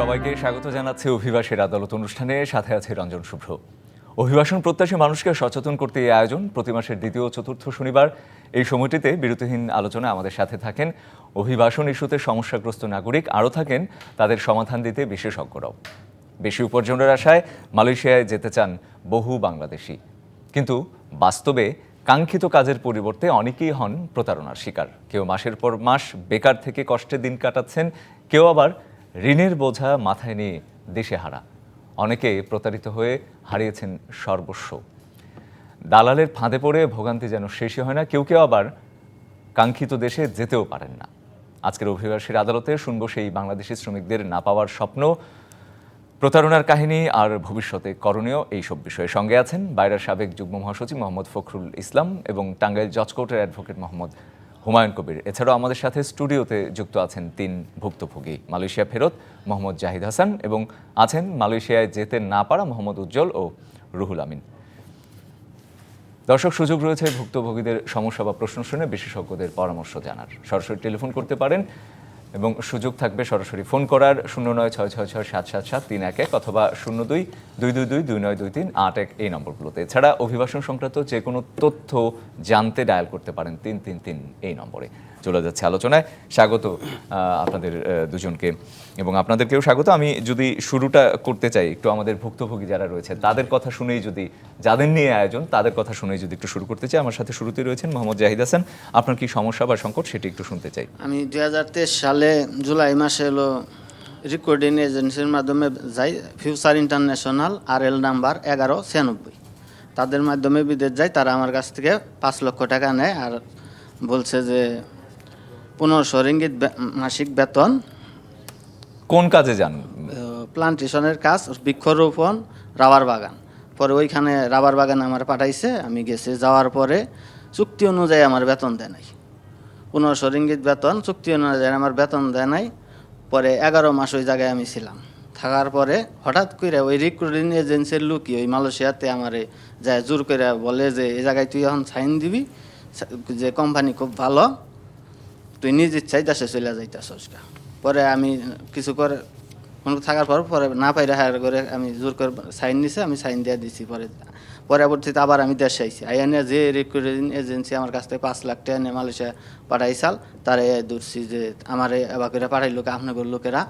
সবাইকে স্বাগত জানাচ্ছে অভিবাসের আদালত অনুষ্ঠানে। সাথে আছে রঞ্জন শুভ্র। অভিবাসন প্রত্যাশী মানুষকে সচেতন করতে এই আয়োজন প্রতি মাসের দ্বিতীয় চতুর্থ শনিবার। এই সময়টিতে বিরতিহীন আলোচনায় আমাদের সাথে থাকেন অভিবাসন ইস্যুতে সমস্যাগ্রস্ত নাগরিক আরও থাকেন তাদের সমাধান দিতে বিশেষজ্ঞরাও। বেশি উপার্জনের আশায় মালয়েশিয়ায় যেতে চান বহু বাংলাদেশি। কিন্তু বাস্তবে কাঙ্ক্ষিত কাজের পরিবর্তে অনেকেই হন প্রতারণার শিকার। কেউ মাসের পর মাস বেকার থেকে কষ্টে দিন কাটাচ্ছেন, কেউ আবার ঋণের বোঝা মাথায় নিয়ে দেশে হারা। অনেকে প্রতারিত হয়ে হারিয়েছেন সর্বস্ব। দালালের ফাঁদে পড়ে ভোগান্তি যেন শেষই হয় না, কেউ কেউ আবার কাঙ্ক্ষিত দেশে যেতেও পারেন না। আজকের অভিবাসীর আদালতে শুনব সেই বাংলাদেশি শ্রমিকদের না পাওয়ার স্বপ্ন, প্রতারণার কাহিনী আর ভবিষ্যতে করণীয় এই সব বিষয়ে। সঙ্গে আছেন বাইরের সাবেক যুগ্ম মহাসচিব মোহাম্মদ ফখরুল ইসলাম এবং টাঙ্গাইল জজ কোর্টের অ্যাডভোকেট মোহাম্মদ হুমায়ুন কবির। এছাড়াও আমাদের সাথে স্টুডিওতে যুক্ত আছেন তিন ভুক্তভোগী। মালয়েশিয়া ফেরত, মোহাম্মদ জাহিদ হাসান এবং আছেন মালয়েশিয়ায় যেতে না পারা মোহাম্মদ উজ্জ্বল ও রুহুল আমিন। দর্শক, সুযোগ রয়েছে ভুক্তভোগীদের সমস্যা বা প্রশ্ন শুনে বিশেষজ্ঞদের পরামর্শ জানার। সরাসরি টেলিফোন করতে পারেন এবং সুযোগ থাকবে সরাসরি ফোন করার শূন্য নয় ছয় ছয় ছয় সাত সাত সাত তিন এক এক অথবা শূন্য দুই দুই দুই দুই দুই নয় দুই তিন আট এক এই নম্বরগুলোতে। এছাড়া অভিবাসন সংক্রান্ত যে কোনো তথ্য জানতে ডায়াল করতে পারেন তিন তিন তিন এই নম্বরে। চলে যাচ্ছে আলোচনায়। স্বাগত আপনাদের দুজনকে। এবং আপনাদেরকেও স্বাগত। আমি যদি শুরুটা করতে চাই, একটু আমাদের ভুক্তভোগী যারা রয়েছে তাদের কথা শুনেই যদি, যাদের নিয়ে আয়োজন, তাদের কথা শুনেই যদি একটু শুরু করতে চাই। আমার সাথে শুরুতেই রয়েছেন মোহাম্মদ জাহিদ হাসান। আপনার কি সমস্যা বা সংকট, সেটি একটু শুনতে চাই। আমি দু হাজার তেইশ সালে জুলাই মাসে হলো রেকর্ডিং এজেন্সির মাধ্যমে যাই future international R L number এগারো ছিয়ানব্বই। তাদের মাধ্যমে বিদেশ যাই, তারা আমার কাছ থেকে পাঁচ লক্ষ টাকা নেয় আর বলছে যে পনেরোশো রিঙ্গিত মাসিক বেতন। কোন কাজে যান? প্লান্টেশনের কাজ বৃক্ষরোপণ রাবার বাগান। পরে ওইখানে রাবার বাগান আমার পাঠাইছে আমি গেছি যাওয়ার পরে চুক্তি অনুযায়ী আমার বেতন দেয় নাই। পনেরোশো রিঙ্গিত বেতন চুক্তি অনুযায়ী আমার বেতন দেয় নাই। পরে এগারো মাস ওই জায়গায় আমি ছিলাম। থাকার পরে হঠাৎ করে ওই রিক্রুটিং এজেন্সির লুকি ওই মালয়েশিয়াতে আমারে যায় জোর করে বলে যে এই জায়গায় তুই এখন সাইন দিবি যে কোম্পানি খুব ভালো তুই নিজ ইচ্ছাই দেশে চলে যাইতেছস পরে আমি কিছু করে থাকার পর পরে না পাইলে হায়ার করে আমি জোর করে সাইন নিছে, আমি সাইন দিয়ে দিছি। পরে পরবর্তীতে আবার আমি দেশে আইছি। আইয়া যে রিক্রুটিং এজেন্সি আমার কাছ থেকে পাঁচ লাখ টাকা নিয়ে মালয়েশিয়া পাঠাইছাল, তারা দূরছি যে আমার এবার করে পাঠাই পাঠাইল আপনাদের লোকেরা।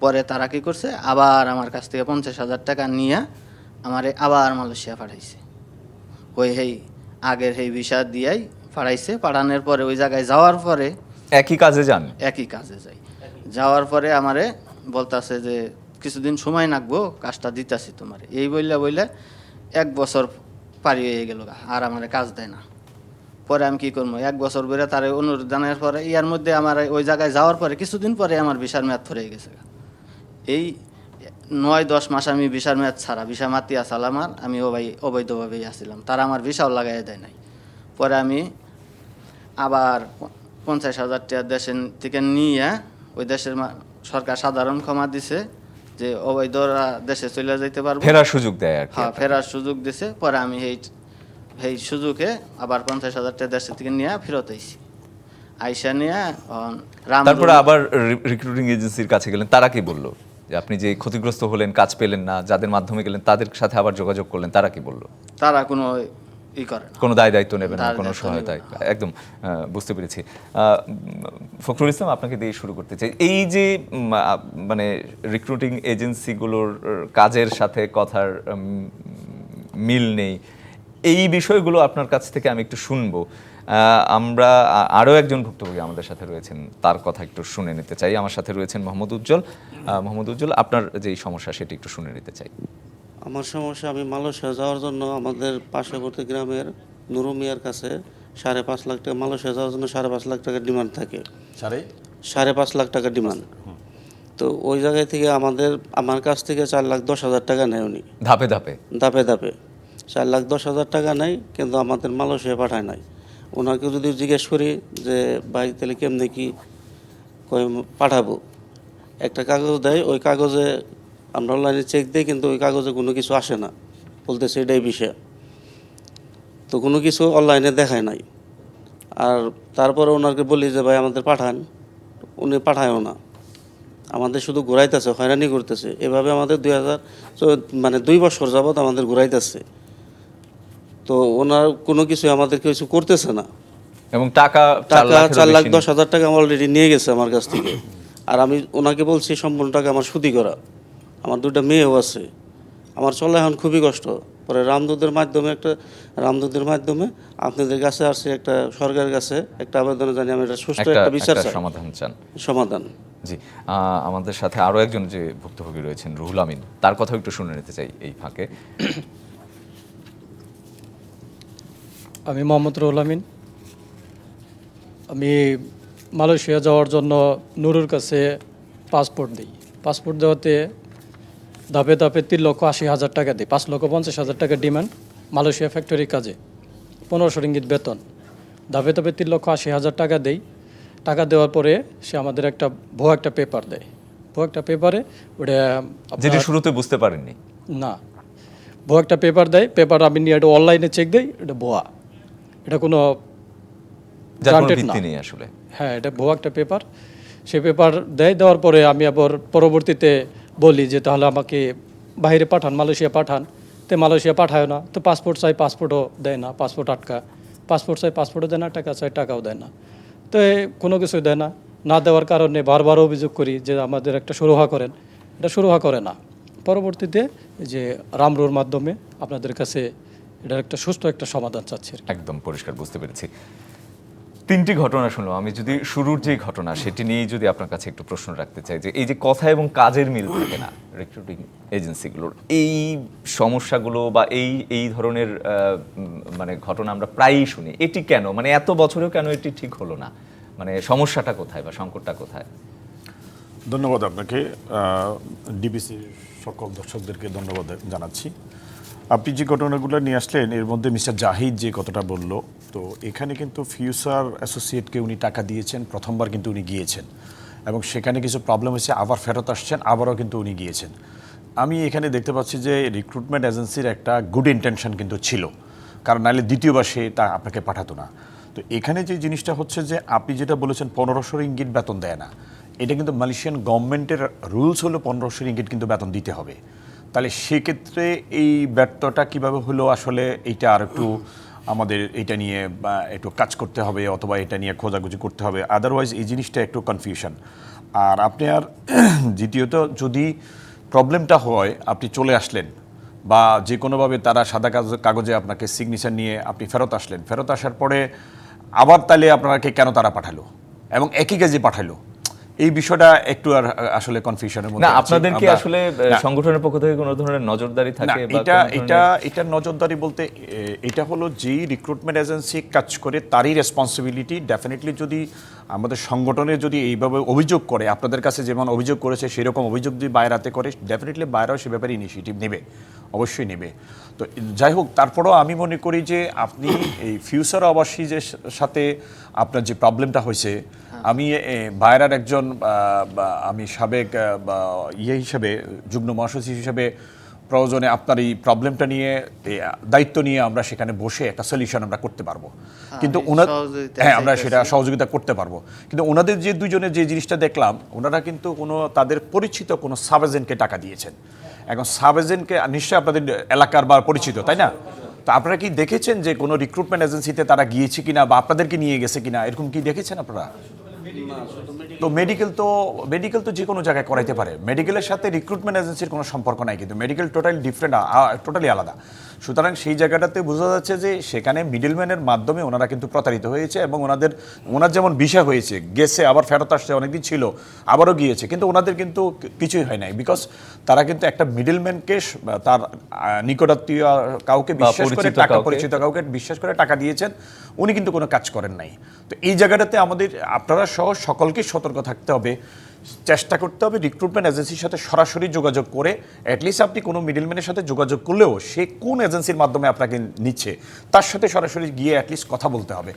পরে তারা কি করছে? আবার আমার কাছ থেকে পঞ্চাশ হাজার টাকা নিয়ে আমারে আবার মালয়েশিয়া পাঠাইছে। ওই হেই, আগের সেই ভিসা দিয়াই পাঠাইছে। পাঠানোর পরে ওই জায়গায় যাওয়ার পরে একই কাজে যান। একই কাজে যাই। যাওয়ার পরে আমারে বলতাছে যে, কিছুদিন সময় নাকবো, কাজটা দিতাছি তোমার। এই বললে বললে এক বছর পারি হয়ে গেল আর আমারে কাজ দেয় না। পরে আমি কি করব? এক বছর বেড়ে তার অনুরোধ জানার পরে ইয়ার মধ্যে আমার ওই জায়গায় যাওয়ার পরে কিছুদিন পরে আমার ভিসার মেয়াদ ধরে গেছে। এই নয় দশ মাস আমি ভিসার মেয়াদ ছাড়া, ভিসা মাতি আসাল আমার আমি অবাই অবৈধভাবেই আসছিলাম তারা আমার ভিসাও লাগাই দেয় নাই। পরে আমি আবার পঞ্চাশ হাজার টাকা দেশের থেকে নিয়ে ওই দেশের সরকার সাধারণ ক্ষমা দিছে যে অবৈধরা দেশে চলে যেতে পারবে। ফেরার সুযোগ দেয় আর হ্যাঁ ফেরার সুযোগ দিছে পরে আমি এই এই সুযোগে আবার পঞ্চাশ হাজার টাকা দেশের থেকে নিয়ে ফেরত আইছি। আইসা নিয়ে তারপরে আবার রিক্রুটিং এজেন্সির কাছে গেলেন তারা কি বলল? যে আপনি যে ক্ষতিগ্রস্ত হলেন কাজ পেলেন না যাদের মাধ্যমে গেলেন তাদের সাথে আবার যোগাযোগ করলেন তারা কি বলল? তারা কোনো কোনো দায় দায়িত্ব নেবেন না কোনো দায়িত্ব নেবে সহায়তা একদম বুঝতে পেরেছি। ফখরুল ইসলাম আপনাকে দিয়ে শুরু করতে চাই। এই যে মানে রিক্রুটিং এজেন্সিগুলোর কাজের সাথে কথার মিল নেই এই বিষয়গুলো আপনার কাছ থেকে আমি একটু শুনব। আমরা আরও একজন ভুক্তভোগী আমাদের সাথে রয়েছেন তার কথা একটু শুনে নিতে চাই। আমার সাথে রয়েছেন মোহাম্মদ উজ্জ্বল। মোহাম্মদ উজ্জ্বল আপনার যে সমস্যা সেটি একটু শুনে নিতে চাই। আমার সমস্যা আমি মালয়েশিয়া যাওয়ার জন্য আমাদের পার্শ্ববর্তী গ্রামের নুরু মিয়ার কাছে সাড়ে পাঁচ লাখ টাকা মালয়েশিয়া যাওয়ার জন্য সাড়ে পাঁচ লাখ টাকার ডিমান্ড থাকে। সাড়ে? সাড়ে পাঁচ লাখ টাকার ডিমান্ড। তো ওই জায়গায় থেকে আমাদের আমার কাছ থেকে চার লাখ দশ হাজার টাকা নেয় উনি। ধাপে ধাপে? ধাপে ধাপে। চার লাখ দশ হাজার টাকা নেয় কিন্তু আমাদের মালয়েশিয়া পাঠায় নাই। ওনাকে যদি জিজ্ঞেস করি যে ভাই তাহলে কেমনে কি পাঠাবো? একটা কাগজ দেয় ওই কাগজে আমরা অনলাইনে চেক দিই কিন্তু ওই কাগজে কোনো কিছু আসে না। বলতেছে এটাই বিষয়। তো কোনো কিছু অনলাইনে দেখায় নাই। আর তারপরে ওনাকে বলি যে ভাই আমাদের পাঠান। উনি পাঠায়ও না। আমাদের শুধু ঘুরাইতেছে হয়রানি করতেছে। এভাবে আমাদের দুই হাজার মানে দুই বছর যাবৎ আমাদের ঘুরাইতেছে। তো ওনার কোনো কিছু আমাদের কিছু করতেছে না। এবং টাকা টাকা চার লাখ দশ হাজার টাকা অলরেডি নিয়ে গেছে আমার কাছ থেকে। আর আমি ওনাকে বলছি সম্পূর্ণ টাকা আমার সুদি করা। আমার দুটা মেয়েও আছে। আমার চলা এখন খুবই কষ্ট। পরে রামদূতের মাধ্যমে একটা রামদূতের মাধ্যমে আপনাদের কাছে আসছে একটা সরকারের কাছে একটা আবেদন জানি আমি এটা সুষ্ঠু একটা বিচার সমাধান চান। সমাধান। জি। আমাদের সাথে আরও একজন যে ভুক্তভোগী রয়েছেন রুহুল আমিন। তার কথা একটু শুনে নিতে চাই এই ফাঁকে। আমি মোহাম্মদ রুহুল আমিন। আমি মালয়েশিয়া যাওয়ার জন্য নুরুর কাছে পাসপোর্ট দিই। পাসপোর্ট দেওয়াতে ধাপে ধাপে তিন লক্ষ আশি হাজার টাকা দিই। পাঁচ লক্ষ পঞ্চাশ হাজার টাকা ডিমান্ড মালয়েশিয়া ফ্যাক্টরির কাজে। পনেরোশো রিঙ্গিত বেতন। ধাপে ধাপে তিন লক্ষ আশি হাজার টাকা দেই। টাকা দেওয়ার পরে সে আমাদের একটা ভুয়া একটা পেপার দেয়। ভুয়া একটা পেপারে ওটা যেটি শুরুতে বুঝতে পারেননি। না। ভুয়া একটা পেপার দেয়। পেপার আমি নিয়ে এটা অনলাইনে চেক দিই এটা ভুয়া। এটা কোনো। নেই আসলে। হ্যাঁ এটা ভুয়া একটা পেপার সে পেপার দেয় দেওয়ার পরে আমি আবার পরবর্তীতে বলি যে তাহলে আমাকে বাইরে পাঠান, মালয়েশিয়া পাঠান। তো মালয়েশিয়া পাঠায় না, তো পাসপোর্ট চাই পাসপোর্টও দেয় না পাসপোর্ট আটকা। পাসপোর্ট চাই পাসপোর্টও দেয় না, টাকা চাই, টাকাও দেয় না। তো কোনো কিছু দেয় না। না দেওয়ার কারণে বারবার অভিযোগ করি যে আমাদের একটা সুরহা করেন। এটা সুরহা করে না। পরবর্তীতে যে রামরুর মাধ্যমে আপনাদের কাছে এটার একটা সুস্থ একটা সমাধান চাচ্ছি। একদম পরিষ্কার, বুঝতে পেরেছি। তিনটি ঘটনা শুনলাম। আমি যদি শুরুর যে ঘটনা, সেটি নিয়েই যদি আপনার কাছে একটু প্রশ্ন রাখতে চাই যে, এই যে কথা এবং কাজের মিল থাকে না রিক্রুটিং এজেন্সিগুলোর এই সমস্যাগুলো বা এই এই ধরনের মানে ঘটনা আমরা প্রায়ই শুনি। এটি কেন? মানে এত বছরেও কেন এটি ঠিক হলো না? মানে সমস্যাটা কোথায় বা সংকটটা কোথায়? ধন্যবাদ আপনাকে। ডিবিসির সকল দর্শকদেরকে ধন্যবাদ জানাচ্ছি। আপনি যে ঘটনাগুলো নিয়ে আসলেন, এর মধ্যে মিস্টার জাহিদ যে কথাটা বলল, তো এখানে কিন্তু ফিউচার অ্যাসোসিয়েটকে উনি টাকা দিয়েছেন, প্রথমবার কিন্তু উনি গিয়েছেন। এবং সেখানে কিছু প্রবলেম হয়েছে, আবার ফেরত আসছেন, আবারও কিন্তু উনি গিয়েছেন। আমি এখানে দেখতে পাচ্ছি যে রিক্রুটমেন্ট এজেন্সির একটা গুড ইন্টেনশন কিন্তু ছিল। কারণ নাহলে দ্বিতীয়বার সে তা আপনাকে পাঠাতো না। তো এখানে যে জিনিসটা হচ্ছে যে, আপনি যেটা বলেছেন, পনেরোশোর ইঙ্গিত বেতন দেয় না। এটা কিন্তু মালয়েশিয়ান গভর্নমেন্টের রুলস হলো পনেরোশো রিঙ্গিট কিন্তু বেতন দিতে হবে। তাহলে সেক্ষেত্রে এই ব্যর্থটা কীভাবে হলো? আসলে এইটা আর একটু আমাদের এটা নিয়ে একটু কাজ করতে হবে অথবা এটা নিয়ে খোঁজাখুঁজি করতে হবে। আদারওয়াইজ এই জিনিসটা একটু কনফিউশন আর আপনি আর দ্বিতীয়ত যদি প্রবলেমটা হয়, আপনি চলে আসলেন বা যে কোনোভাবে তারা সাদা কাগজ- কাগজে আপনাকে সিগনেচার নিয়ে আপনি ফেরত আসলেন। ফেরত আসার পরে আবার তাহলে আপনাকে কেন তারা পাঠালো? এবং একই কাজে পাঠালো? এই বিষয়টা একটু আর আসলে কনফিউশনের মধ্যে না আপনাদের কি আসলে সংগঠনের পক্ষ থেকে কোনো ধরনের নজরদারি থাকে বা এটা এটা এটা নজরদারি বলতে এটা হলো যেই রিক্রুটমেন্ট এজেন্সি কাজ করে তারই রেসপন্সিবিলিটি ডেফিনেটলি যদি আমাদের সংগঠনে যদি এইভাবে অভিযোগ করে আপনাদের কাছে যেমন অভিযোগ করেছে সেরকম অভিযোগ যদি বাইরাতে করে ডেফিনেটলি বাইরেও সে ব্যাপারে ইনিশিয়েটিভ নেবে অবশ্যই নেবে। তো যাই হোক তারপরেও আমি মনে করি যে আপনি এই ফিউচার আবাসী যে সাথে আপনার যে প্রবলেমটা হয়েছে আমি এ, বাইরার একজন আমি সাবেক বা ইয়ে হিসেবে যুগ্ম মহাসচিব হিসেবে প্রয়োজনে আপনার এই প্রবলেমটা নিয়ে দায়িত্ব নিয়ে আমরা সেখানে বসে একটা সলিউশন আমরা করতে পারব। কিন্তু ওনার হ্যাঁ আমরা সেটা সহযোগিতা করতে পারব। কিন্তু ওনাদের যে দুজনের যে জিনিসটা দেখলাম ওনারা কিন্তু কোনো তাদের পরিচিত কোনো সাব এজেন্টকে টাকা দিয়েছেন। এখন সাব এজেন্টকে নিশ্চয়ই আপনাদের এলাকার বা পরিচিত তাই না? তো আপনারা কি দেখেছেন যে কোনো রিক্রুটমেন্ট এজেন্সিতে তারা গিয়েছে কিনা বা আপনাদেরকে নিয়ে গেছে কিনা? এরকম কি দেখেছেন আপনারা? তো মেডিকেল তো মেডিকেল তো যে কোনো জায়গায় করাইতে পারে। মেডিকেলের সাথে রিক্রুটমেন্ট এজেন্সির কোনো সম্পর্ক নাই কিন্তু মেডিকেল টোটালি ডিফারেন্ট টোটালি আলাদা। সুতরাং সেই জায়গাটাতে বোঝা যাচ্ছে যে সেখানে মিডলম্যানের মাধ্যমে ওনারা কিন্তু প্রতারিত হয়েছে এবং ওনাদের ওনার যেমন বিষয় হয়েছে গেছে আবার ফেরত আসছে অনেকদিন ছিল আবারও গিয়েছে কিন্তু ওনাদের কিন্তু কিছুই হয় নাই বিকজ তারা কিন্তু একটা মিডলম্যানকে তার নিকটাত্মীয় কাউকে বিশ্বাস করে টাকা। পরিচিত কাউকে বিশ্বাস করে টাকা দিয়েছেন উনি কিন্তু কোনো কাজ করেন নাই তো এই জায়গাটাতে আমাদের আপনারা সহ সকলকে সতর্ক থাকতে হবে চেষ্টা করতে হবে রিক্রুটমেন্ট এজেন্সির সাথে সরাসরি যোগাযোগ করে অ্যাটলিস্ট আপনি কোনো মিডলম্যানের সাথে যোগাযোগ করলেও সে কোন এজেন্সির মাধ্যমে আপনাকে নিচ্ছে, তার সাথে সরাসরি গিয়ে অ্যাটলিস্ট কথা বলতে হবে।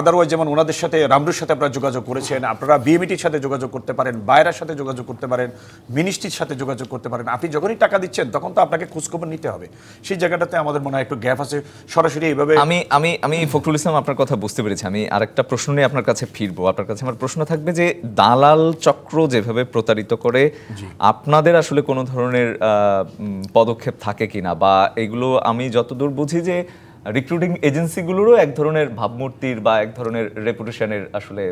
আদারওয়াইজ যেমন ওনাদের সাথে, রামরুর সাথে আপনারা যোগাযোগ করেছেন, আপনারা বিএমিটির সাথে যোগাযোগ করতে পারেন বায়রার সাথে যোগাযোগ করতে পারেন মিনিস্ট্রির সাথে যোগাযোগ করতে পারেন, আপনি যখনই টাকা দিচ্ছেন তখন তো আপনাকে খোঁজখবর নিতে হবে। সেই জায়গাটাতে আমাদের মনে হয় একটু গ্যাপ আছে, সরাসরি এইভাবে আমি আমি আমি ফখরুল ইসলাম আপনার কথা বুঝতে পেরেছি। আমি আরেকটা প্রশ্ন নিয়ে আপনার কাছে ফিরবো। আপনার কাছে আমার প্রশ্ন থাকবে যে, দালাল চক্র চক্র যেভাবে প্রতারিত করে আপনাদের আসলে কোনো ধরনের পদক্ষেপ থাকে কিনা? বা এগুলো আমি যতদূর বুঝি যে রিক্রুটিং এজেন্সিগুলোরও এক ধরনের ভাবমূর্তির বা এক ধরনের রেপুটেশনের আসলে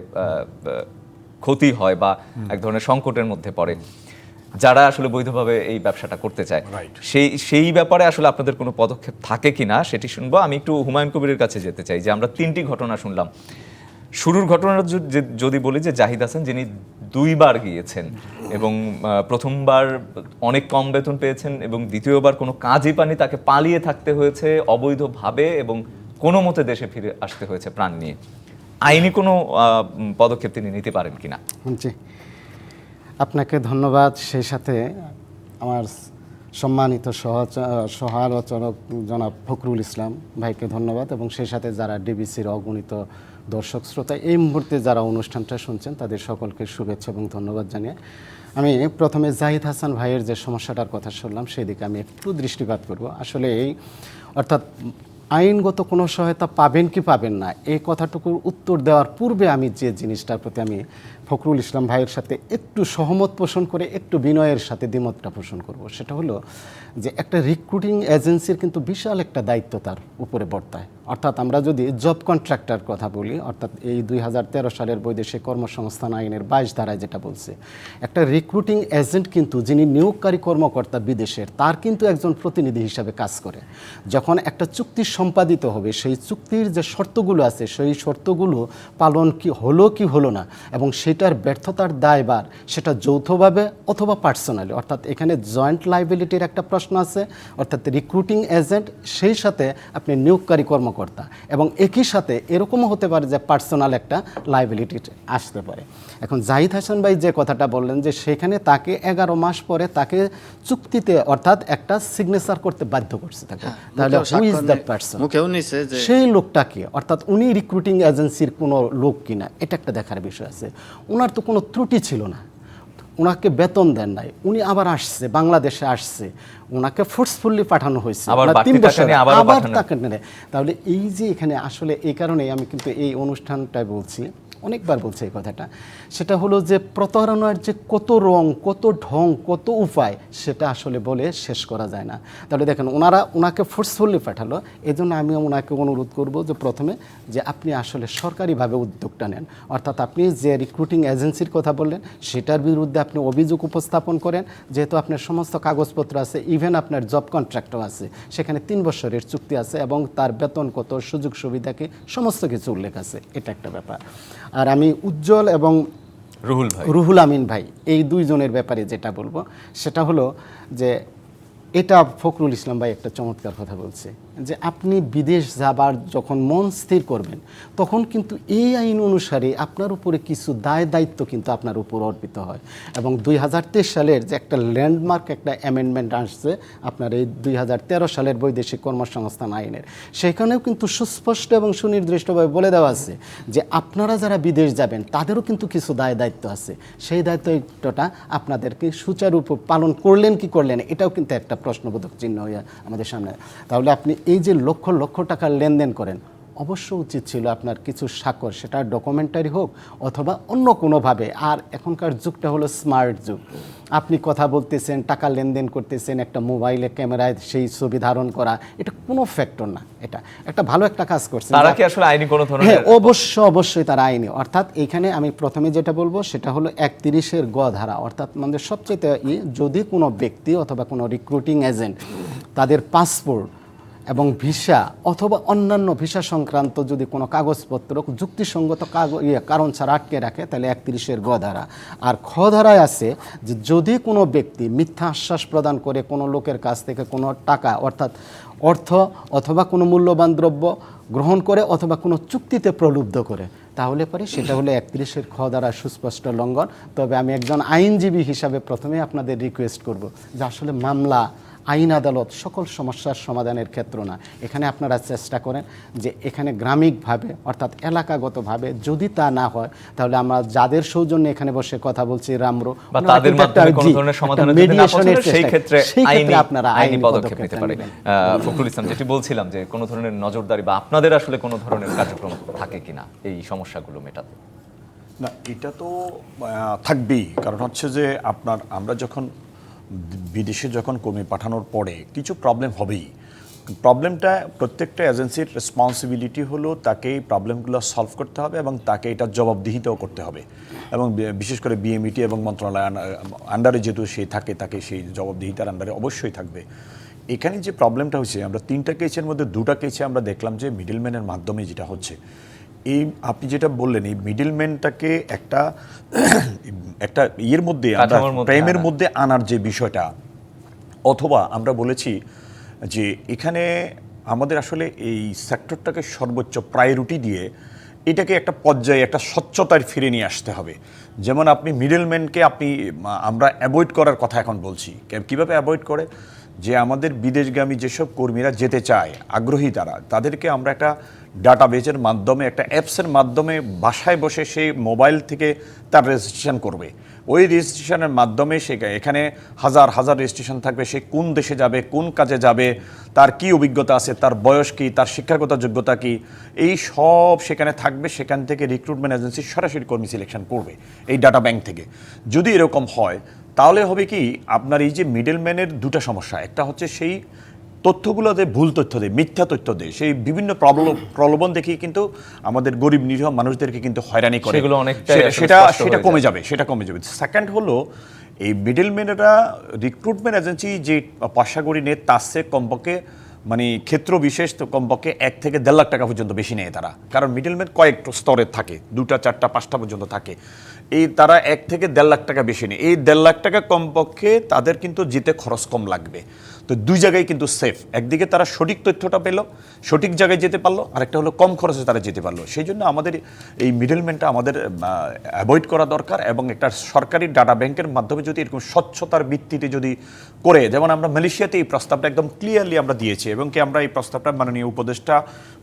ক্ষতি হয় বা এক ধরনের সংকটের মধ্যে পড়ে। যারা আসলে বৈধভাবে এই ব্যবসাটা করতে চায় সেই সেই ব্যাপারে আসলে আপনাদের কোনো পদক্ষেপ থাকে কিনা সেটি শুনব। আমি একটু হুমায়ুন কবিরের কাছে যেতে চাই যে আমরা তিনটি ঘটনা শুনলাম। শুরুর ঘটনা য- যে- যদি বলি যে জাহিদ হাসান যিনি দুইবার গিয়েছেন এবং প্রথমবার অনেক কম বেতন পেয়েছেন এবং দ্বিতীয়বার কোনো কাজই পানি তাকে পালিয়ে থাকতে হয়েছে অবৈধভাবে এবং কোনো মতে দেশে ফিরে আসতে হয়েছে প্রাণ নিয়ে। আইনি কোনো পদক্ষেপ তিনি নিতে পারেন কিনা জি। আপনাকে ধন্যবাদ। সেই সাথে আমার সম্মানিত সহালোচক জনাব ফখরুল ইসলাম ভাইকে ধন্যবাদ এবং সেই সাথে যারা ডিবিসির অগণিত দর্শক শ্রোতা, এই মুহূর্তে যারা অনুষ্ঠানটা শুনছেন, তাদের সকলকে শুভেচ্ছা এবং ধন্যবাদ জানিয়ে আমি প্রথমে জাহিদ হাসান ভাইয়ের যে সমস্যাটার কথা শুনলাম সেই দিকে আমি একটু দৃষ্টিপাত করব। আসলে এই, অর্থাৎ আইনগত কোনো সহায়তা পাবেন কি পাবেন না, এই কথাটুকুর উত্তর দেওয়ার পূর্বে আমি যে জিনিসটার প্রতি আমি ফখরুল ইসলাম ভাইয়ের সাথে একটু সহমত পোষণ করে, একটু বিনয়ের সাথে দ্বিমতটা পোষণ করব। সেটা হলো যে একটা রিক্রুটিং এজেন্সির কিন্তু বিশাল একটা দায়িত্ব তার উপরে বর্তায়। অর্থাৎ আমরা যদি জব কন্ট্রাক্টর কথা বলি, অর্থাৎ এই দুই হাজার তেরো সালের বৈদেশিক কর্মসংস্থান আইনের বাইশ ধারায় যেটা বলছে, একটা রিক্রুটিং এজেন্ট কিন্তু যিনি নিয়োগকারী কর্মকর্তা বিদেশের, তার কিন্তু একজন প্রতিনিধি হিসাবে কাজ করে। যখন একটা চুক্তি সম্পাদিত হবে, সেই চুক্তির যে শর্তগুলো আছে, সেই শর্তগুলো পালন কি হলো কি হলো না, এবং সেটার ব্যর্থতার দায়বার সেটা যৌথভাবে অথবা পার্সোনালি অর্থাৎ এখানে জয়েন্ট লাইবিলিটির একটা প্রশ্ন আছে অর্থাৎ রিক্রুটিং এজেন্ট সেই সাথে আপনি নিয়োগকারী কর্মকর্তা এবং একই সাথে এরকমও হতে পারে যে পার্সোনাল একটা লাইবিলিটি আসতে পারে। এখন জাহিদ হাসান ভাই যে কথাটা বললেন যে সেখানে তাকে এগারো মাস পরে তাকে চুক্তিতে অর্থাৎ একটা সিগনেচার করতে বাধ্য করছে তাকে। তাহলে হু ইজ দ্যাট পার্সন সেই লোকটা কি? অর্থাৎ উনি রিক্রুটিং এজেন্সির কোনো লোক কিনা? এটা একটা দেখার বিষয় আছে। ওনার তো কোনো ত্রুটি ছিল না। ওনাকে বেতন দেন নাই। উনি আবার আসছে বাংলাদেশে আসছে। ওনাকে ফোর্সফুল্লি পাঠানো হয়েছে। আবার তাকে তিন বছর। আবার। নেয়। তাহলে এই যে এখানে আসলে এই কারণেই আমি কিন্তু এই অনুষ্ঠানটায় বলছি অনেকবার বলছে এই কথাটা। সেটা হলো যে প্রতারণার যে কত রং, কত ঢং, কত উপায়, সেটা আসলে বলে শেষ করা যায় না। তাহলে দেখেন, ওনারা ওনাকে ফোর্সফুলি পাঠালো। এই জন্য আমি ওনাকে অনুরোধ করব যে প্রথমে যে আপনি আসলে সরকারিভাবে উদ্যোগটা নেন। অর্থাৎ আপনি যে রিক্রুটিং এজেন্সির কথা বললেন, সেটার বিরুদ্ধে আপনি অভিযোগ উপস্থাপন করেন। যেহেতু আপনার সমস্ত কাগজপত্র আছে ইভেন আপনার জব কন্ট্রাক্টও আছে, সেখানে তিন বছরের চুক্তি আছে এবং তার বেতন কত সুযোগ সুবিধাকে সমস্ত কিছু উল্লেখ আছে। এটা একটা ব্যাপার। আর আমি উজ্জ্বল এবং রুহুল ভাই। রুহুল আমিন ভাই এই দুইজনের ব্যাপারে যেটা বলব সেটা হলো যে এটা ফখরুল ইসলাম ভাই একটা চমৎকার কথা বলছে। যে আপনি বিদেশ যাবার যখন মন স্থির করবেন, তখন কিন্তু এই আইন অনুসারে আপনার উপরে কিছু দায় দায়িত্ব কিন্তু আপনার উপর অর্পিত হয়। এবং দুই হাজার তেইশ সালের যে একটা ল্যান্ডমার্ক একটা অ্যামেন্ডমেন্ট আসছে, আপনার এই দুই হাজার তেরো সালের বৈদেশিক কর্মসংস্থান আইনের। সেখানেও কিন্তু সুস্পষ্ট এবং সুনির্দিষ্টভাবে বলে দেওয়া আছে যে আপনারা যারা বিদেশ যাবেন, তাদেরও কিন্তু কিছু দায় দায়িত্ব আছে। সেই দায়িত্বটা আপনাদেরকে সুচারুরূপে পালন করলেন কি করলেন, এটাও কিন্তু একটা প্রশ্নবোধক চিহ্ন হয়ে আমাদের সামনে। তাহলে আপনি এই যে লক্ষ লক্ষ টাকার লেনদেন করেন অবশ্য উচিত ছিল আপনার কিছু স্বাক্ষর সেটা ডকুমেন্টারি হোক অথবা অন্য কোনোভাবে। আর এখনকার যুগটা হলো স্মার্ট যুগ। আপনি কথা বলতেছেন টাকা লেনদেন করতেছেন একটা মোবাইলে ক্যামেরায় সেই ছবি ধারণ করা এটা কোনো ফ্যাক্টর না এটা। একটা ভালো একটা কাজ করছে তারা কি আসলে আইনি কোনো ধরনের হ্যাঁ অবশ্য অবশ্যই তারা আইনি। অর্থাৎ এখানে আমি প্রথমে যেটা বলব সেটা হলো একত্রিশের গ ধারা। অর্থাৎ আমাদের সবচেয়ে যদি কোনো ব্যক্তি অথবা কোনো রিক্রুটিং এজেন্ট তাদের পাসপোর্ট এবং ভিসা অথবা অন্যান্য ভিসা সংক্রান্ত যদি কোনো কাগজপত্র, যুক্তিসঙ্গত ইয়ে কারণ ছাড়া আটকে রাখে, তাহলে একত্রিশের গ ধারা। আর খ ধারায় আছে যে যদি কোনো ব্যক্তি মিথ্যা আশ্বাস প্রদান করে কোনো লোকের কাছ থেকে কোনো টাকা, অর্থাৎ অর্থ অথবা কোনো মূল্যবান দ্রব্য গ্রহণ করে অথবা কোনো চুক্তিতে প্রলুব্ধ করে, তাহলে পরে সেটা হলো একত্রিশের খ দ্বারা সুস্পষ্ট লঙ্ঘন। তবে আমি একজন আইনজীবী হিসাবে প্রথমে আপনাদের রিকোয়েস্ট করব যে আসলে মামলা আইন আদালত সকল সমস্যার সমাধানের ক্ষেত্র না। এখানে আপনারা চেষ্টা করেন যে এখানে গ্রামিকভাবে অর্থাৎ এলাকাগতভাবে যদি তা না হয় তাহলে আমরা যাদের সৌজন্যে এখানে বসে কথা বলছি রামরো তাদের মাধ্যমে কোনো ধরনের সেই ক্ষেত্রে আইনি আপনারা আইনি পদক্ষেপ নিতে পারে। আহ, ফখরুল ইসলাম যেটি বলছিলাম যে কোনো ধরনের নজরদারি বা আপনাদের আসলে কোনো ধরনের কার্যক্রম থাকে কিনা এই সমস্যাগুলো মেটাতে? না এটা তো আহ, থাকবেই। কারণ হচ্ছে যে আপনার আমরা যখন বিদেশে যখন কর্মী পাঠানোর পরে কিছু প্রবলেম হবেই। প্রবলেমটা প্রত্যেকটা এজেন্সির রেসপন্সিবিলিটি হলো তাকে এই প্রবলেমগুলো সলভ করতে হবে এবং তাকে এটা জবাবদিহিতাও করতে হবে। এবং বিশেষ করে বিএমইটি এবং মন্ত্রণালয় আন্ডারে যেহেতু সে থাকে, তাকে সেই জবাবদিহিতার আন্ডারে অবশ্যই থাকবে। এখানে যে প্রবলেমটা হচ্ছে আমরা তিনটা কেসের মধ্যে দুটা কেসে আমরা দেখলাম যে মিডলম্যানের মাধ্যমে যেটা হচ্ছে। এই আপনি যেটা বললেন এই মিডলম্যানটাকে একটা একটা ইয়ের মধ্যে আমরা প্রেমের মধ্যে আনার যে বিষয়টা অথবা আমরা বলেছি যে এখানে আমাদের আসলে এই সেক্টরটাকে সর্বোচ্চ প্রায়োরিটি দিয়ে এটাকে একটা পর্যায়ে একটা স্বচ্ছতার ফিরে নিয়ে আসতে হবে। যেমন আপনি মিডলম্যানকে আপনি আমরা অ্যাভয়েড করার কথা এখন বলছি। কীভাবে অ্যাভয়েড করে? যে আমাদের বিদেশগামী যেসব কর্মীরা যেতে চায়, আগ্রহী তারা, তাদেরকে আমরা একটা ডাটাবেজের মাধ্যমে, একটা অ্যাপসের মাধ্যমে বাসায় বসে সেই মোবাইল থেকে তার রেজিস্ট্রেশন করবে। ওই রেজিস্ট্রেশনের মাধ্যমে সে এখানে হাজার হাজার রেজিস্ট্রেশন থাকবে, সে কোন দেশে যাবে, কোন কাজে যাবে, তার কি অভিজ্ঞতা আছে, তার বয়স কী, তার শিক্ষাগত যোগ্যতা কী, এই সব সেখানে থাকবে, সেখান থেকে রিক্রুটমেন্ট এজেন্সি সরাসরি কর্মী সিলেকশন করবে এই ডাটা ব্যাংক থেকে। যদি এরকম হয় তাহলে হবে কি আপনার এই যে মিডলম্যানের দুটো সমস্যা। একটা হচ্ছে সেই তথ্যগুলো দেয় ভুল তথ্য দেয় মিথ্যা তথ্য দেয় সেই বিভিন্ন প্রলোভন দেখিয়ে কিন্তু আমাদের গরিব নিরীহ মানুষদেরকে কিন্তু হয়রানি করে। সেগুলো সে- আসলে সেটা সেটা কমে যাবে সেটা কমে যাবে। সেকেন্ড হলো এই মিডলম্যানেরা রিক্রুটমেন্ট এজেন্সি যে পয়সাগড়ি নেয় তার চেয়ে কমপক্ষে মানে ক্ষেত্র বিশেষ তো কমপক্ষে এক থেকে দেড় লাখ টাকা পর্যন্ত বেশি নেয় তারা। কারণ মিডলম্যান কয়েক স্তরের থাকে দুটা চারটা পাঁচটা পর্যন্ত থাকে। এই তারা এক থেকে দেড় লাখ টাকা বেশি নেয়। এই দেড় লাখ টাকা কমপক্ষে তাদের কিন্তু জিতে খরচ কম লাগবে। তো দুই জায়গায় কিন্তু সেফ একদিকে তারা সঠিক তথ্যটা পেল সঠিক জায়গায় যেতে পারল আরেকটা হলো কম খরচে তারা যেতে পারল। সেই জন্য আমাদের এই মিডলম্যানটা আমাদের অ্যাভয়েড করা দরকার এবং একটা সরকারি ডাটা ব্যাংকের মাধ্যমে যদি এরকম স্বচ্ছতার ভিত্তিতে যদি করে যেমন আমরা মালয়েশিয়াতে এই প্রস্তাবটা একদম ক্লিয়ারলি আমরা দিয়েছি এবং কি আমরা এই প্রস্তাবটা মাননীয় উপদেষ্টা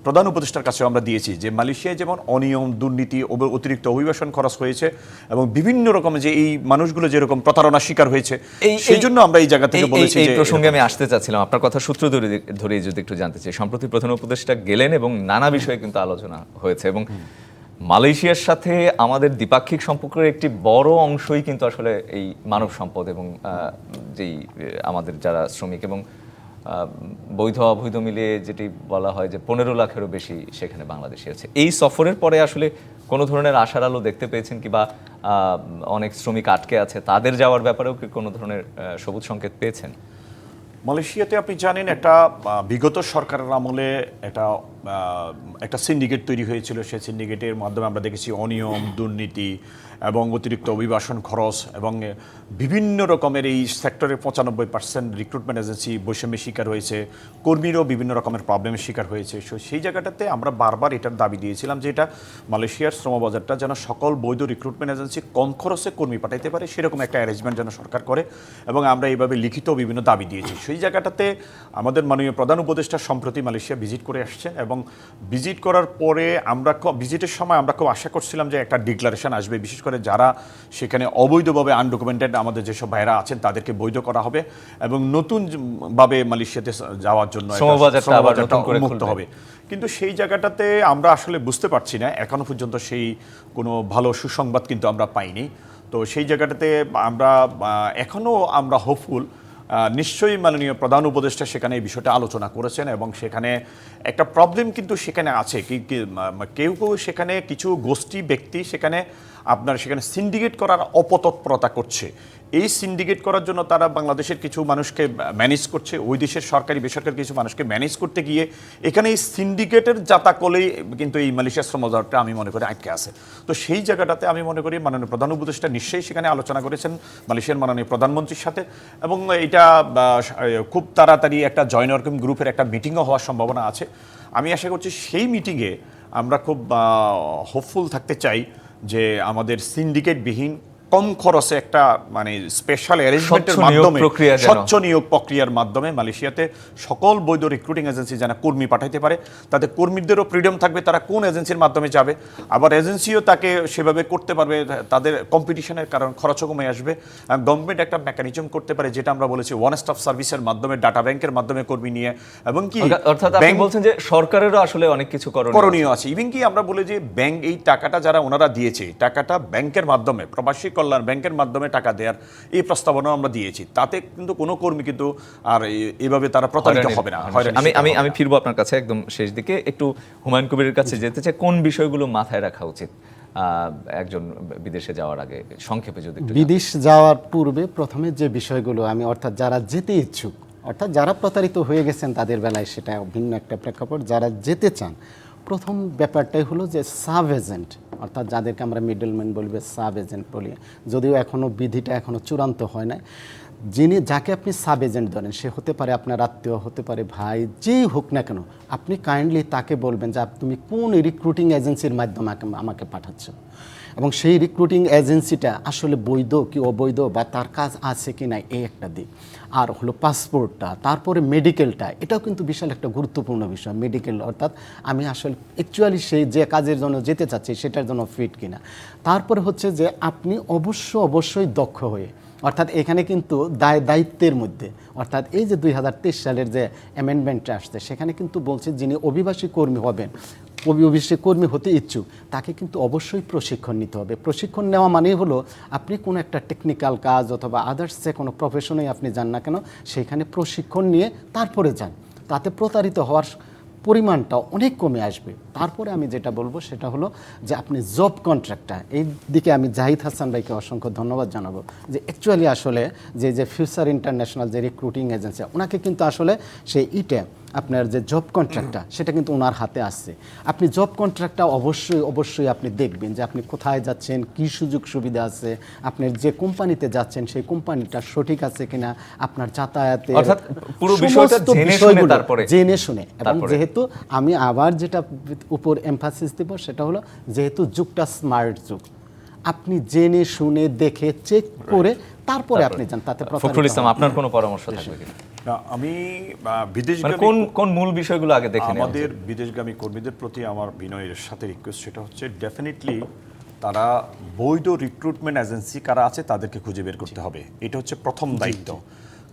প্রধান উপদেষ্টার কাছেও আমরা দিয়েছি যে মালয়েশিয়ায় যেমন অনিয়ম দুর্নীতি অতিরিক্ত অভিবাসন খরচ হয়েছে এবং বিভিন্ন রকমের যে এই মানুষগুলো যেরকম প্রতারণার শিকার হয়েছে এই- সেই জন্য আমরা এই জায়গা থেকে বলেছি এই প্রসঙ্গে আমি আসতে চাচ্ছিলাম। আপনার কথা সূত্র ধরে ধরে যদি একটু জানতে চাই সম্প্রতি প্রধান উপদেষ্টা গেলেন এবং নানা বিষয়ে কিন্তু আলোচনা হয়েছে এবং মালয়েশিয়ার সাথে আমাদের দ্বিপাক্ষিক সম্পর্কের একটি বড় অংশই কিন্তু আসলে এই মানব সম্পদ এবং যেই আমাদের যারা শ্রমিক এবং বৈধ অবৈধ মিলিয়ে যেটি বলা হয় যে পনেরো লাখেরও বেশি সেখানে বাংলাদেশি আছে। এই সফরের পরে আসলে কোনো ধরনের আশার আলো দেখতে পেয়েছেন কিংবা আহ, অনেক শ্রমিক আটকে আছে তাদের যাওয়ার ব্যাপারেও কি কোনো ধরনের সবুজ সংকেত পেয়েছেন? মালয়েশিয়াতে আপনি জানেন একটা বিগত সরকারের আমলে আহ, একটা সিন্ডিকেট তৈরি হয়েছিল। সেই সিন্ডিকেটের মাধ্যমে আমরা দেখেছি অনিয়ম, দুর্নীতি এবং অতিরিক্ত অভিবাসন খরচ এবং বিভিন্ন রকমের এই সেক্টরের পঁচানব্বই পার্সেন্ট রিক্রুটমেন্ট এজেন্সি বৈষম্যের শিকার হয়েছে। কর্মীরও বিভিন্ন রকমের প্রবলেমের শিকার হয়েছে। সো সেই জায়গাটাতে আমরা বারবার এটার দাবি দিয়েছিলাম যে এটা মালয়েশিয়ার শ্রমবাজারটা যেন সকল বৈধ রিক্রুটমেন্ট এজেন্সি কম খরচে কর্মী পাঠাইতে পারে, সেরকম একটা অ্যারেঞ্জমেন্ট যেন সরকার করে এবং আমরা এইভাবে লিখিত বিভিন্ন দাবি দিয়েছি। সেই জায়গাটাতে আমাদের মাননীয় প্রধান উপদেষ্টা সম্প্রতি মালয়েশিয়া ভিজিট করে আসছেন এবং ভিজিট করার পরে আমরা ভিজিটের সময় আমরা খুব আশা করছিলাম যে একটা ডিক্লারেশন আসবে। বিশেষ করে যারা সেখানে অবৈধভাবে আনডকুমেন্টেড আমাদের যেসব ভাইরা আছেন তাদেরকে বৈধ করা হবে এবং নতুন ভাবে মালয়েশিয়াতে যাওয়ার জন্য খুলবে। হবে। কিন্তু সেই জায়গাটাতে আমরা আসলে বুঝতে পারছি না। এখনও পর্যন্ত সেই কোনো ভালো সুসংবাদ কিন্তু আমরা পাইনি। তো সেই জায়গাটাতে আমরা আহ, এখনও আমরা হোপফুল নিশ্চয়ই মাননীয় প্রধান উপদেষ্টা সেখানে এই বিষয়টা আলোচনা করেছেন এবং সেখানে একটা প্রবলেম কিন্তু সেখানে আছে। কি কেউ কেউ সেখানে কিছু গোষ্ঠী, ব্যক্তি সেখানে আপনার সেখানে সিন্ডিকেট করার অপতৎপরতা করছে। এই সিন্ডিকেট করার জন্য তারা বাংলাদেশের কিছু মানুষকে ম্যানেজ করছে, ওই দেশের সরকারি, বেসরকারি কিছু মানুষকে ম্যানেজ করতে গিয়ে এখানে এই সিন্ডিকেটের জাতাকলেই কিন্তু এই মালয়েশিয়া শ্রমবাজারটা আমি মনে করি আটকে আছে। তো সেই জায়গাটাতে আমি মনে করি মাননীয় প্রধান উপদেষ্টা নিশ্চয়ই সেখানে আলোচনা করেছেন মালয়েশিয়ার মাননীয় প্রধানমন্ত্রীর সাথে এবং এটা খুব তাড়াতাড়ি একটা জয়েন ওয়ার্কিং গ্রুপের একটা মিটিংও হওয়ার সম্ভাবনা আছে। আমি আশা করছি সেই মিটিংয়ে আমরা খুব হোপফুল থাকতে চাই যে আমাদের সিন্ডিকেটবিহীন কম খরচে একটা মানে স্পেশাল অ্যারেঞ্জমেন্টের মাধ্যমে স্বচ্ছ নিয়োগ প্রক্রিয়ার মাধ্যমে মালয়েশিয়াতে সকল বৈধ রিক্রুটিং এজেন্সি যেন কর্মী পাঠাইতে পারে তাতে কর্মীদেরও ফ্রিডম থাকবে তারা কোন এজেন্সির মাধ্যমে যাবে আবার এজেন্সিও তাকে সেভাবে করতে পারবে তাদের কম্পিটিশনের কারণ খরচও কমে আসবে গভর্নমেন্ট একটা মেকানিজম করতে পারে যেটা আমরা বলেছি ওয়ান স্টপ সার্ভিসের মাধ্যমে ডাটা ব্যাংকের মাধ্যমে কর্মী নিয়ে এবং কি অর্থাৎ আপনি বলছেন যে সরকারেরও আসলে অনেক কিছু করণীয় আছে। ইভেন কি আমরা বলে যে ব্যাংক এই টাকাটা যারা ওনারা দিয়েছে টাকাটা ব্যাংকের মাধ্যমে প্রবাসী কল্যাণ ব্যাংকের মাধ্যমে টাকা দেওয়ার এই প্রস্তাবনা আমরা দিয়েছি। তাতে কিন্তু কোনো কর্মী কিন্তু আর এ- এভাবে তারা প্রতারিত হবে না। আমি আমি আমি ফিরবো আপনার কাছে একদম শেষ দিকে। একটু হুমায়ুন কবিরের কাছে যেতে চাই। কোন বিষয়গুলো মাথায় রাখা উচিত? আহ, একজন বিদেশে যাওয়ার আগে সংক্ষেপে যদি বিদেশ যাওয়ার পূর্বে প্রথমে যে বিষয়গুলো আমি অর্থাৎ যারা যেতে ইচ্ছুক অর্থাৎ যারা প্রতারিত হয়ে গেছেন তাদের বেলায় সেটা ভিন্ন একটা প্রেক্ষাপট। যারা যেতে চান প্রথম ব্যাপারটাই হলো যে সাব এজেন্ট, অর্থাৎ যাদেরকে আমরা মিডলম্যান বলবে সাব এজেন্ট বলি, যদিও এখনও বিধিটা এখনও চূড়ান্ত হয় না যিনি যাকে আপনি সাব এজেন্ট ধরেন, সে হতে পারে আপনার আত্মীয়, হতে পারে ভাই, যেই হোক না কেন, আপনি কাইন্ডলি তাকে বলবেন যে তুমি কোন রিক্রুটিং এজেন্সির মাধ্যমে আমাকে- পাঠাচ্ছ? এবং সেই রিক্রুটিং এজেন্সিটা আসলে বৈধ কি অবৈধ বা তার কাজ আছে কি না, এই একটা দিক। আর হলো পাসপোর্টটা তারপরে মেডিকেলটা এটাও কিন্তু বিশাল একটা গুরুত্বপূর্ণ বিষয় মেডিকেল অর্থাৎ আমি আসলে অ্যাকচুয়ালি সেই যে কাজের জন্য যেতে চাচ্ছি, সেটার জন্য ফিট কিনা। তারপরে হচ্ছে যে আপনি অবশ্য অবশ্যই দক্ষ হয়ে অর্থাৎ এখানে কিন্তু দায়, দায়িত্বের মধ্যে। অর্থাৎ এই যে দুই হাজার তেইশ সালের যে অ্যামেন্ডমেন্টটা আসছে, সেখানে কিন্তু বলছে যিনি অভিবাসী কর্মী হবেন, অভিবাসী কর্মী হতে ইচ্ছুক, তাকে কিন্তু অবশ্যই প্রশিক্ষণ নিতে হবে। প্রশিক্ষণ নেওয়া মানেই হলো আপনি কোনো একটা টেকনিক্যাল কাজ অথবা আদার্স যে কোনো প্রফেশনেই আপনি যান না কেন, সেখানে প্রশিক্ষণ নিয়ে তারপরে যান। তাতে প্রতারিত হওয়ার পরিমাণটা অনেক কমে আসবে। তারপরে আমি যেটা বলব সেটা হলো যে আপনি জব কন্ট্রাক্টটা এই দিকে আমি জাহিদ হাসান ভাইকে অসংখ্য ধন্যবাদ জানাব যে অ্যাকচুয়ালি আসলে যে যে ফিউচার ইন্টারন্যাশনাল যে রিক্রুটিং এজেন্সি ওনাকে কিন্তু আসলে সেই ইটে আপনার যে জব কন্ট্রাক্টটা সেটা কিন্তু ওনার হাতে আসছে আপনি জব কন্ট্রাক্টটা অবশ্যই অবশ্যই আপনি দেখবেন যে আপনি কোথায় যাচ্ছেন কি সুযোগ সুবিধা আছে আপনার যে কোম্পানিতে যাচ্ছেন সেই কোম্পানিটা সঠিক আছে কিনা আপনার অর্থাৎ পুরো বিষয়টা জেনে শুনে তারপরে। জেনে শুনে। এবং যেহেতু আমি আবার যেটা উপর এমফাসিস দেব সেটা হলো যেহেতু যুগটা স্মার্ট যুগ আপনি জেনে শুনে দেখে চেক করে তারপরে আপনি যান তাতে ফখরুল ইসলাম আপনার কোনো পরামর্শ থাকবে কিনা? না, আমি বিদেশ মানে কোন কোন মূল বিষয়গুলো আগে দেখে আমাদের বিদেশগামী কর্মীদের প্রতি আমার বিনয়ের সাথে রিকোয়েস্ট সেটা হচ্ছে ডেফিনেটলি তারা বৈধ রিক্রুটমেন্ট এজেন্সি কারা আছে তাদেরকে খুঁজে বের করতে হবে। এটা হচ্ছে প্রথম দায়িত্ব।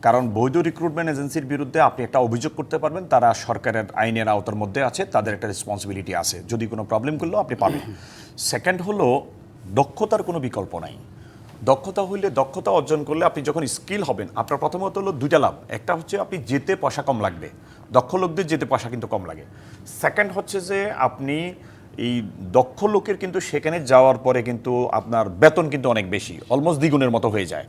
কারণ বৈধ রিক্রুটমেন্ট এজেন্সির বিরুদ্ধে আপনি একটা অভিযোগ করতে পারবেন তারা সরকারের আইনের আওতার মধ্যে আছে তাদের একটা রেসপন্সিবিলিটি আছে। যদি কোনো প্রবলেম করলেও আপনি পাবেন। সেকেন্ড হলো দক্ষতার কোনো বিকল্প নাই। দক্ষতা হইলে দক্ষতা অর্জন করলে আপনি যখন স্কিল হবেন, আপনার প্রথমত হলো দুইটা লাভ। একটা হচ্ছে আপনি যেতে পয়সা কম লাগবে। দক্ষ লোকদের যেতে পয়সা কিন্তু কম লাগে। সেকেন্ড হচ্ছে যে আপনি এই দক্ষ লোকের কিন্তু সেখানে যাওয়ার পরে কিন্তু আপনার বেতন কিন্তু অনেক বেশি অলমোস্ট দ্বিগুণের মতো হয়ে যায়।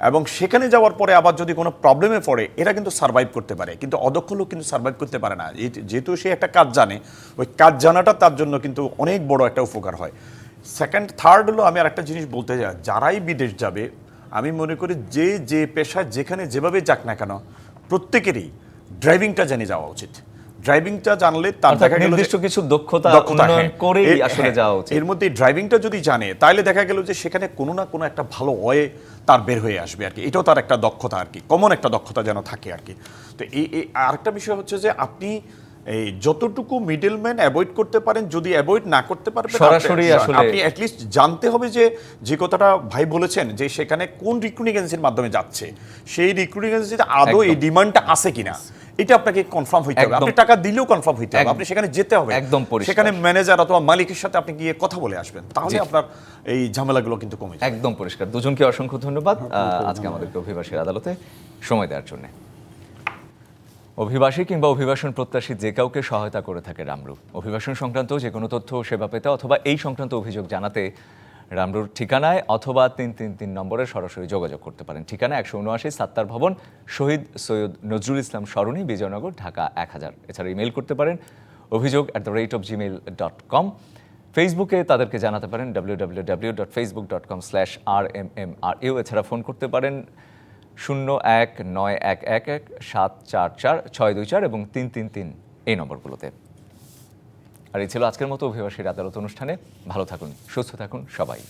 এবং সেখানে যাওয়ার পরে আবার যদি কোনো প্রবলেমে পড়ে এরা কিন্তু সার্ভাইভ করতে পারে। কিন্তু অদক্ষ লোক কিন্তু সার্ভাইভ করতে পারে না। যেহেতু সে একটা কাজ জানে, ওই কাজ জানাটা তার জন্য কিন্তু অনেক বড় একটা উপকার হয়। সেকেন্ড থার্ড হলো আমি আরেকটা জিনিস বলতে যাই যারাই বিদেশ যাবে আমি মনে করি যে যে পেশা যেখানে যেভাবে যাক না কেন প্রত্যেকেরই ড্রাইভিংটা জেনে যাওয়া উচিত। ড্রাইভিংটা জানলে তার দেখা গেল নির্দিষ্ট কিছু দক্ষতা উন্নয়ন হ্যাঁ। করেই এর- আসলে হ্যাঁ, যাওয়া উচিত। এর মধ্যে ড্রাইভিংটা যদি জানে তাহলে দেখা গেল যে সেখানে কোনো না কোনো একটা ভালো ওয়ে তার বের হয়ে আসবে আর কি। এটাও তার একটা দক্ষতা আর কি। কমন একটা দক্ষতা যেন থাকে আর কি। তো এই আরেকটা বিষয় হচ্ছে যে আপনি এই যতটুকু মিডলম্যান অ্যাভয়েড করতে পারেন যদি অ্যাভয়েড না করতে পারবেন সরাসরি আসলে- আপনি অ্যাটলিস্ট জানতে হবে যে যে কথাটা ভাই বলেছেন যে সেখানে কোন রিক্রুটিং এজেন্সির মাধ্যমে যাচ্ছে। সেই রিক্রুটিং এজেন্সিতে আদৌ এই ডিমান্ডটা আছে কিনা? এটা আপনাকে কনফার্ম হইতে হবে। আপনি টাকা দিলেও কনফার্ম হইতে হবে। আপনি সেখানে যেতে হবে। একদম পরিষ্কার। সেখানে ম্যানেজার অথবা মালিকের সাথে আপনি গিয়ে কথা বলে আসবেন। তাহলে আপনার এই ঝামেলাগুলো কিন্তু কমে যাবে। একদম পরিষ্কার। দুজনকে অসংখ্য ধন্যবাদ। আজকে আমাদেরকে অভিবাসীর আদালতে সময় দেওয়ার জন্য। অভিবাসী কিংবা অভিবাসন প্রত্যাশী যে কাউকে সহায়তা করে থাকে রামরু অভিবাসন সংক্রান্ত যে কোনো তথ্য সেবা পেতে অথবা এই সংক্রান্ত অভিযোগ জানাতে রামরুর ঠিকানায় অথবা তিন তিন তিন নম্বরে সরাসরি যোগাযোগ করতে পারেন। ঠিকানা একশো উনআশি সাত্তার ভবন, শহীদ সৈয়দ নজরুল ইসলাম সরণি, বিজয়নগর, ঢাকা এক হাজার। এছাড়া ইমেল করতে পারেন অভিযোগ at the rate of Gmail dot com ফেসবুকে তাদেরকে জানাতে পারেন W W W dot Facebook dot com slash R M M R U এছাড়া ফোন করতে পারেন শূন্য এক নয় এক এক এক সাত চার চার ছয় দুই চার এবং তিন তিন তিন এই নম্বরগুলোতে। আর এই ছিল আজকের মতো অভিবাসীর আদালত অনুষ্ঠানে। ভালো থাকুন, সুস্থ থাকুন সবাই।